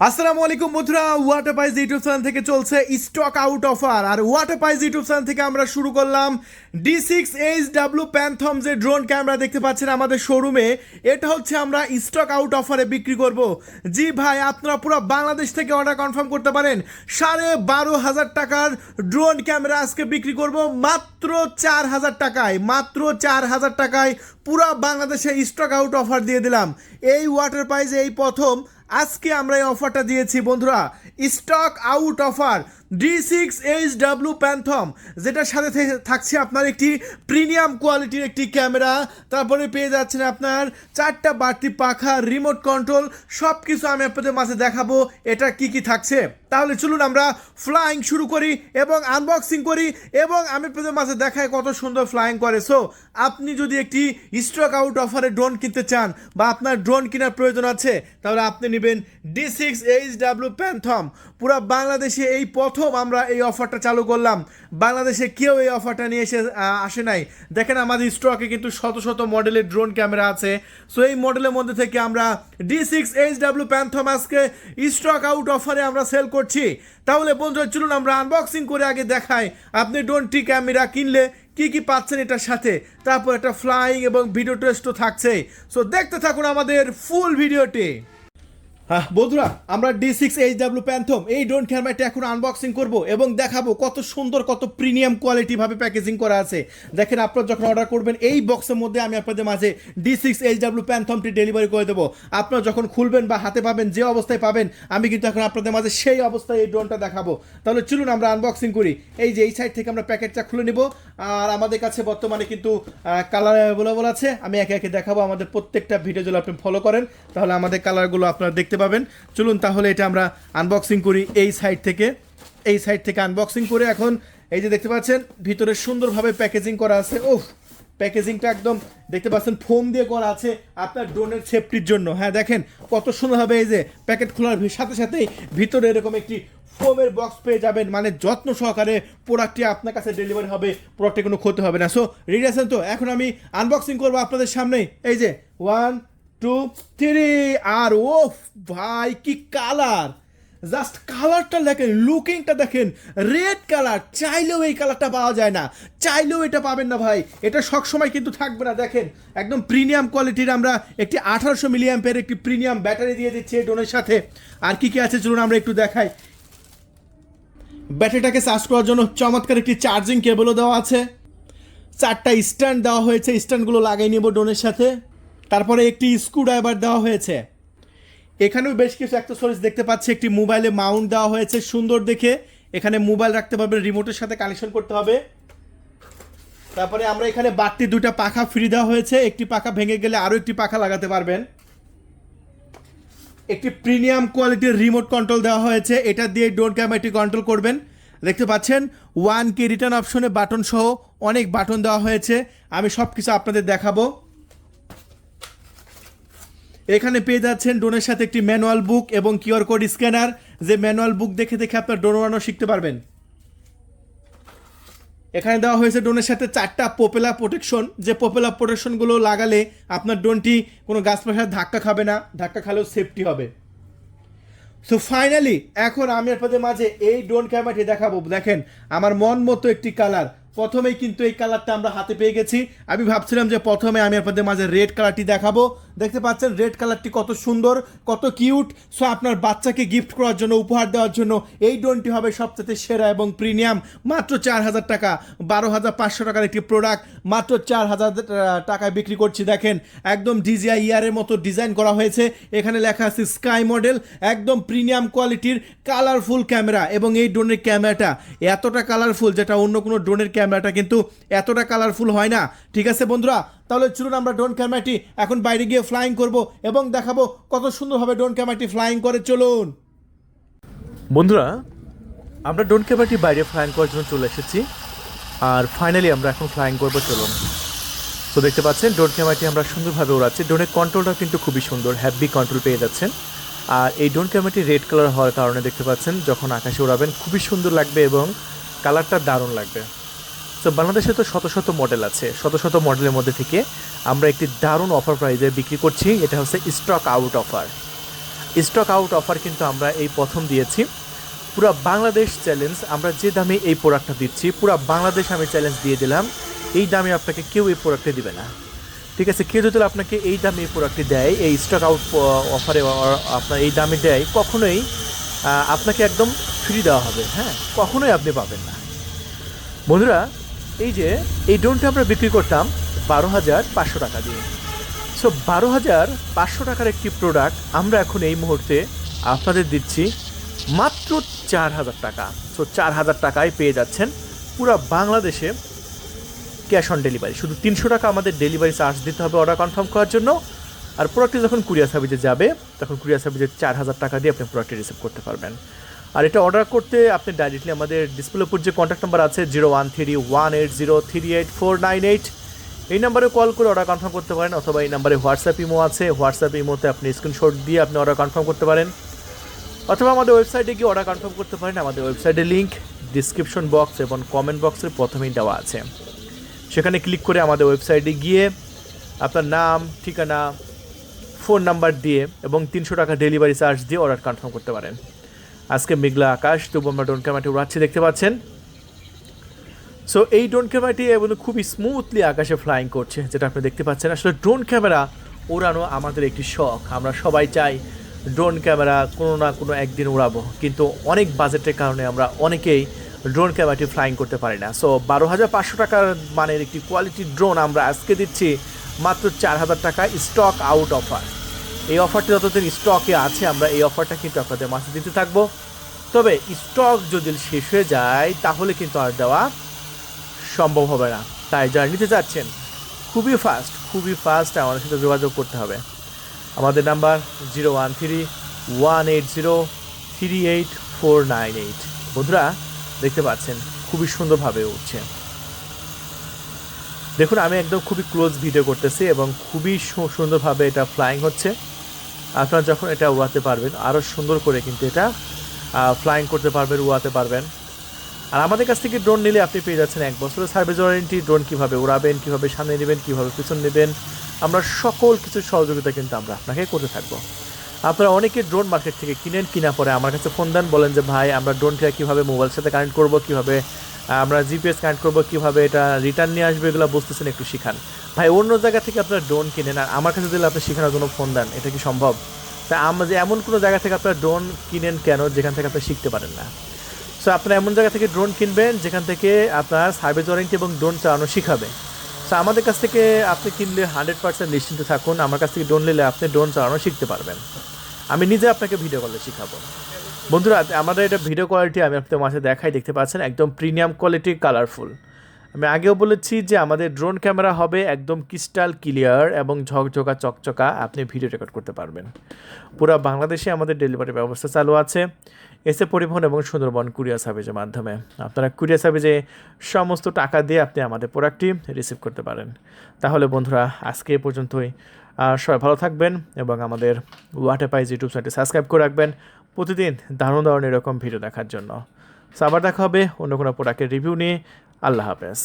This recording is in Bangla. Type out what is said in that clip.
আসসালামু আলাইকুম বন্ধুরা ওয়াটার পাইজ ইউটিউব চ্যানেল থেকে চলছে স্টক আউট অফার আর ওয়াটার পাইজ ইউটিউব চ্যানেল থেকে আমরা শুরু করলাম D six H W Phantom যে ড্রোন ক্যামেরা দেখতে পাচ্ছেন আমাদের শোরুমে এটা হচ্ছে আমরা স্টক আউট অফারে বিক্রি করব। জি ভাই, আপনারা পুরো বাংলাদেশ থেকে অর্ডার কনফার্ম করতে পারেন, সাড়ে বারো হাজার টাকার ড্রোন ক্যামেরা আজকে বিক্রি করব, মাত্র চার হাজার টাকায়, মাত্র চার হাজার টাকায় পুরো বাংলাদেশে স্টক আউট অফার দিয়ে দিলাম। এই ওয়াটার পাইজে এই প্রথম আজকে আমরা এই অফারটা দিয়েছি বন্ধুরা। Stock out offer D six H W Phantom যেটার সাথে থাকছে আপনার একটি প্রিমিয়াম কোয়ালিটির একটি ক্যামেরা। তারপরে পেয়ে যাচ্ছেন আপনার চারটা বাড়তি পাখা রিমোট কন্ট্রোল সব কিছু আমি আপনাদের মাঝে দেখাবো, এটা কি কি থাকছে। তাহলে চলুন আমরা ফ্লাইং শুরু করি এবং আনবক্সিং করি এবং আমি আপনাদের মাঝে দেখাই কত সুন্দর ফ্লাইং করে। সো আপনি যদি একটি স্টক আউট অফারে ড্রোন কিনতে চান বা আপনার ড্রোন কেনার প্রয়োজন আছে, তাহলে আপনি নেবেন D six H W Phantom পুরো বাংলাদেশে এই প্রথম আমরা এই অফারটা চালু করলাম। বাংলাদেশে কেউ এই অফারটা নিয়ে এসে আসে নাই। দেখেন, আমাদের স্টকে কিন্তু শত শত মডেলের ড্রোন ক্যামেরা আছে। সো এই মডেলের মধ্যে থেকে আমরা D six H W Phantom আজকে স্টক আউট অফারে আমরা সেল করছি। তাহলে, বন্ধুরা, চলুন আমরা আনবক্সিং করে আগে দেখাই। আপনি ড্রোনটি ক্যামেরা কিনলে কি কি পাচ্ছেন এটার সাথে? তারপর একটা ফ্লাইং এবং ভিডিও টেস্টও থাকছে। সো দেখতে থাকুন আমাদের ফুল ভিডিওটি হ্যাঁ বন্ধুরা, আমরা D six H W Phantom এই ড্রোন ক্যামেরাটা এখন আনবক্সিং করব এবং দেখাবো কত সুন্দর, কত প্রিমিয়াম কোয়ালিটি ভাবে প্যাকেজিং করা আছে। দেখেন, আপনারা যখন অর্ডার করবেন, এই বক্সের মধ্যে আমি আপনাদের মাঝে ডি সিক্স এইচ ডাব্লিউ প্যান্থমটি ডেলিভারি করে দেবো। আপনারা যখন খুলবেন বা হাতে পাবেন, যে অবস্থায় পাবেন, আমি কিন্তু এখন আপনাদের মাঝে সেই অবস্থায় এই ড্রোনটা দেখাবো। তাহলে চলুন, আমরা আনবক্সিং করি। এই যে, এই সাইড থেকে আমরা প্যাকেটটা খুলে নিব। আর আমাদের কাছে বর্তমানে কিন্তু কালার অ্যাভেলেবল আছে। আমি একে একে দেখাবো। আমাদের প্রত্যেকটা ভিডিও যদি আপনি ফলো করেন, তাহলে আমাদের কালারগুলো আপনারা দেখতে পাবেন। চলুন তাহলে এটা আমরা আনবক্সিং করি এই সাইড থেকে। এই সাইড থেকে আনবক্সিং করে এখন এই যে দেখতে পাচ্ছেন, ভিতরে সুন্দরভাবে প্যাকেজিং করা আছে। ওহ প্যাকেজিংটা একদম দেখতে পাচ্ছেন ফোম দিয়ে করা আছে আপনার ড্রোনের সেফটির জন্য। হ্যাঁ দেখেন কত সুন্দরভাবে এই যে প্যাকেট খোলার সাথে সাথেই ভিতরে এরকম একটি ফোমের বক্স পেয়ে যাবেন। মানে যত্ন সহকারে প্রোডাক্টটি আপনার কাছে ডেলিভারি হবে প্রোডাক্টে কোনো ক্ষতি হবে না। সো রেডি আছেন তো, এখন আমি আনবক্সিং করব আপনাদের সামনেই। এই যে ওয়ান টু থ্রি আর ও ভাই, কি কালার জাস্ট কালারটা দেখেন লুকিংটা দেখেন রেড কালার চাইলেও এই কালারটা পাওয়া যায় না। চাইলেও এটা পাবেন না ভাই। এটা সবসময় কিন্তু থাকবে না, দেখেন। একদম প্রিমিয়াম কোয়ালিটির আমরা একটি আঠারোশো মিলিয়াম্পের একটি প্রিমিয়াম ব্যাটারি দিয়ে দিচ্ছি এই ড্রোনের সাথে। আর কি কি আছে চলুন আমরা একটু দেখাই। ব্যাটারিটাকে চার্জ করার জন্য চমৎকার একটি চার্জিং কেবলও দেওয়া আছে। চারটা স্ট্যান্ড দেওয়া হয়েছে স্ট্যান্ডগুলো লাগিয়ে নেব ড্রোনের সাথে। তারপরে একটি স্ক্রু ড্রাইভার দেওয়া হয়েছে। এখানেও বেশ কিছু অ্যাক্সেসরিজ দেখতে পাচ্ছি। একটি মোবাইলে মাউন্ট দেওয়া হয়েছে, সুন্দর দেখে। এখানে মোবাইল রাখতে পারবেন, রিমোটের সাথে কানেকশন করতে হবে। তারপরে আমরা এখানে বাড়তি দুইটা পাখা ফ্রি দেওয়া হয়েছে। একটি পাখা ভেঙে গেলে আরও একটি পাখা লাগাতে পারবেন। একটি প্রিমিয়াম কোয়ালিটির রিমোট কন্ট্রোল দেওয়া হয়েছে। এটা দিয়ে ডোর ক্যামেরাটি কন্ট্রোল করবেন। দেখতে পাচ্ছেন, ওয়ান কে রিটার্ন অপশনে বাটন সহ অনেক বাটন দেওয়া হয়েছে। আমি সব কিছু আপনাদের দেখাবো। এখানে পেয়ে যাচ্ছেন ড্রোনের সাথে একটি ম্যানুয়াল বুক এবং কিউআর কোড স্ক্যানার। যে ম্যানুয়াল বুক দেখে দেখে আপনার ড্রোন বানানো শিখতে পারবেন। এখানে দেওয়া হয়েছে ড্রোনের সাথে চারটা পোপেলা প্রোটেকশন যে পোপেলা প্রোটেকশনগুলো লাগালে আপনার ড্রোনটি কোনো গাছপাশার ধাক্কা খাবে না, ধাক্কা খালেও সেফটি হবে। সো ফাইনালি এখন আমি আপনাদের মাঝে এই ড্রোন ক্যামেরাটি দেখাবো। দেখেন, আমার মন মতো একটি কালার। প্রথমেই কিন্তু এই কালারটা আমরা হাতে পেয়ে গেছি। আমি ভাবছিলাম যে প্রথমে আমি আপনাদের মাঝে রেড কালারটি দেখাবো। দেখতে পাচ্ছেন রেড কালারটি কত সুন্দর, কত কিউট। সো আপনার বাচ্চাকে গিফট করার জন্য, উপহার দেওয়ার জন্য এই ড্রোনটি হবে সবচেয়ে সেরা এবং প্রিমিয়াম মাত্র চার হাজার টাকা, বারো হাজার পাঁচশো টাকার একটি প্রোডাক্ট মাত্র চার হাজার টাকায় বিক্রি করছি। দেখেন, একদম ডিজিআই ইয়ারের মতো ডিজাইন করা হয়েছে। এখানে লেখা আছে স্কাই মডেল একদম প্রিমিয়াম কোয়ালিটির কালারফুল ক্যামেরা এবং এই ড্রোনের ক্যামেরাটা এতটা কালারফুল যেটা অন্য কোনো ড্রোনের ক্যামেরাটা কিন্তু এতটা কালারফুল হয় না। ঠিক আছে বন্ধুরা তাহলে চলুন আমরা ড্রোন ক্যামেরাটি এখন বাইরে গিয়ে ফ্লাইং করব এবং দেখাবো কত সুন্দরভাবে ড্রোন ক্যামেরাটি ফ্লাইং করে। চলুন। বন্ধুরা, আমরা ড্রোন ক্যামেরাটি বাইরে ফ্লাইং করার জন্য চলে এসেছি। আর ফাইনালি আমরা এখন ফ্লাইং করব, চলুন। তো দেখতে পাচ্ছেন, ড্রোন ক্যামেরাটি আমরা সুন্দরভাবে উড়াচ্ছি ড্রোনের কন্ট্রোলটা কিন্তু খুবই সুন্দর হ্যাভি কন্ট্রোল পেয়ে যাচ্ছেন। আর এই ড্রোন ক্যামেরাটি রেড কালার হওয়ার কারণে দেখতে পাচ্ছেন, যখন আকাশে উড়াবেন খুবই সুন্দর লাগবে এবং কালারটা দারুণ লাগবে। তো বাংলাদেশে তো শত শত মডেল আছে। শত শত মডেলের মধ্যে থেকে আমরা একটি দারুণ অফার প্রাইজে বিক্রি করছি। এটা হচ্ছে stock out offer stock out offer কিন্তু আমরা এই প্রথম দিয়েছি। পুরো বাংলাদেশ চ্যালেঞ্জ আমরা যে দামে এই প্রোডাক্টটা দিচ্ছি, পুরো বাংলাদেশ আমি চ্যালেঞ্জ দিয়ে দিলাম। এই দামে আপনাকে কেউ এই প্রোডাক্টে দিবে না। ঠিক আছে, কেউ যদি আপনাকে এই দামে এই প্রোডাক্টটি দেয়, এই স্টক আউট অফারে আপনার এই দামে দেয়, কখনোই আপনাকে একদম ফ্রি দেওয়া হবে। হ্যাঁ কখনোই আপনি পাবেন না। বন্ধুরা এই যে, এই ড্রোনটা আমরা বিক্রি করতাম বারো হাজার পাঁচশো টাকা দিয়ে। সো বারো হাজার পাঁচশো টাকার একটি প্রোডাক্ট আমরা এখন এই মুহূর্তে আপনাদের দিচ্ছি মাত্র চার হাজার টাকা। সো চার হাজার টাকায় পেয়ে যাচ্ছেন পুরো বাংলাদেশে ক্যাশ অন ডেলিভারি শুধু তিনশো টাকা আমাদের ডেলিভারি চার্জ দিতে হবে অর্ডার কনফার্ম করার জন্য। আর প্রোডাক্টটি যখন কুরিয়ার সার্ভিসে যাবে, তখন কুরিয়ার সার্ভিসে চার হাজার টাকা দিয়ে আপনি প্রোডাক্টটি রিসিভ করতে পারবেন। আর এটা অর্ডার করতে আপনি ডাইরেক্টলি আমাদের ডিসপ্লের উপর যে কন্ট্যাক্ট নাম্বার আছে zero one three one eight zero three eight four nine eight এই নাম্বারে কল করে অর্ডার কনফার্ম করতে পারেন অথবা এই নাম্বারে হোয়াটসঅ্যাপ ইমো আছে হোয়াটসঅ্যাপ ইমোতে আপনি স্ক্রিনশট দিয়ে আপনি অর্ডার কনফার্ম করতে পারেন। অথবা আমাদের ওয়েবসাইটে গিয়ে অর্ডার কনফার্ম করতে পারেন, আমাদের ওয়েবসাইটের লিঙ্ক ডিসক্রিপশন বক্স এবং কমেন্ট বক্সের প্রথমেই দেওয়া আছে। সেখানে ক্লিক করে আমাদের ওয়েবসাইটে গিয়ে আপনার নাম, ঠিকানা ফোন নাম্বার দিয়ে এবং তিনশো টাকা ডেলিভারি চার্জ দিয়ে অর্ডার কনফার্ম করতে পারেন। আজকে মেঘলা আকাশ তবু আমরা ড্রোন ক্যামেরাটি উড়াচ্ছি, দেখতে পাচ্ছেন। সো এই ড্রোন ক্যামেরাটি এবং খুবই স্মুথলি আকাশে ফ্লাইং করছে, যেটা আপনি দেখতে পাচ্ছেন। আসলে ড্রোন ক্যামেরা ওড়ানো আমাদের একটি শখ। আমরা সবাই চাই ড্রোন ক্যামেরা কোনো না কোনো একদিন উড়াবো। কিন্তু অনেক বাজেটের কারণে আমরা অনেকেই ড্রোন ক্যামেরাটি ফ্লাইং করতে পারি না। সো বারো হাজার পাঁচশো টাকার মানের একটি কোয়ালিটি ড্রোন আমরা আজকে দিচ্ছি, মাত্র চার হাজার টাকা স্টক আউট অফার এই অফারটি যতদিন স্টকে আছে, আমরা এই অফারটা কিন্তু আপনাদের মাঝে দিতে থাকব। তবে স্টক যদি শেষ হয়ে যায়, তাহলে কিন্তু আর দেওয়া সম্ভব হবে না। তাই যারা নিতে চাচ্ছেন, খুবই ফাস্ট খুবই ফাস্ট আমাদের সাথে যোগাযোগ করতে হবে। আমাদের number zero one three one eight zero three eight four nine eight বন্ধুরা, দেখতে পাচ্ছেন, খুবই সুন্দরভাবে উঠছে। দেখুন, আমি একদম খুবই ক্লোজ ভিডিও করতেছি এবং খুবই সুন্দরভাবে এটা ফ্লাইং হচ্ছে। আপনারা যখন এটা উড়াতে পারবেন আরও সুন্দর করে কিন্তু এটা ফ্লাইং করতে পারবেন, উড়াতে পারবেন। আর আমাদের কাছ থেকে ড্রোন নিলে আপনি পেয়ে যাচ্ছেন এক বছরের সার্ভিস ওয়ারেন্টি ড্রোন কীভাবে উড়াবেন, কীভাবে সামনে নেবেন, কীভাবে পিছন নেবেন, আমরা সকল কিছু সহযোগিতা কিন্তু আমরা আপনাকে করতে থাকব। আপনারা অনেকে ড্রোন মার্কেট থেকে কিনেন, কিনা পরে আমার কাছে ফোন দেন, বলেন যে, ভাই, আমরা ড্রোনটা কীভাবে মোবাইলের সাথে কানেক্ট করব, কীভাবে আমরা জিপিএস কানেক্ট করব, কীভাবে এটা রিটার্ন নিয়ে আসবে, এগুলো বুঝতেছেন, একটু শিখান। ভাই, অন্য জায়গা থেকে আপনারা ড্রোন কিনেন, আর আমার কাছে দিলে আপনি শেখানোর জন্য ফোন দেন, এটা কি সম্ভব? তা আমরা যে এমন কোনো জায়গা থেকে আপনারা ড্রোন কিনেন কেন, যেখান থেকে আপনি শিখতে পারেন না? সো আপনারা এমন জায়গা থেকে ড্রোন কিনবেন, যেখান থেকে আপনার সার্ভিস ওয়ারেন্টি এবং ড্রোন চালানো শিখাবে। সো আমাদের কাছ থেকে আপনি কিনলে হান্ড্রেড পার্সেন্ট নিশ্চিন্ত থাকুন, আমার কাছ থেকে ড্রোন নিলে আপনি ড্রোন চালানো শিখতে পারবেন। আমি নিজে আপনাকে ভিডিও কলে শিখাবো। বন্ধুরা, আমাদের এটা ভিডিও কোয়ালিটি আমি আপনাদের মাঝে দেখাই, দেখতে পাচ্ছেন, একদম প্রিমিয়াম কোয়ালিটি কালারফুল আমি আগেও বলেছি যে আমাদের ড্রোন ক্যামেরা হবে একদম ক্রিস্টাল ক্লিয়ার এবং ঝকঝকা, চকচকা, আপনি ভিডিও রেকর্ড করতে পারবেন। পুরো বাংলাদেশে আমাদের ডেলিভারি ব্যবস্থা চালু আছে, এসে পরিবহন এবং সুন্দরবন কুরিয়ার সার্ভিসের মাধ্যমে। আপনারা কুরিয়ার সার্ভিসে সমস্ত টাকা দিয়ে আপনি আমাদের প্রোডাক্টটি রিসিভ করতে পারেন। তাহলে বন্ধুরা, আজকে এ পর্যন্তই। সবাই ভালো থাকবেন এবং আমাদের ওয়াটারপাইজ ইউটিউব চ্যানেলটি সাবস্ক্রাইব করে রাখবেন। প্রতিদিন দারুণ দারুণ এরকম ভিডিও দেখার জন্য। সো আবার দেখা হবে অন্য কোনো প্রোডাক্টের রিভিউ নিয়ে। আল্লাহ হাফেজ।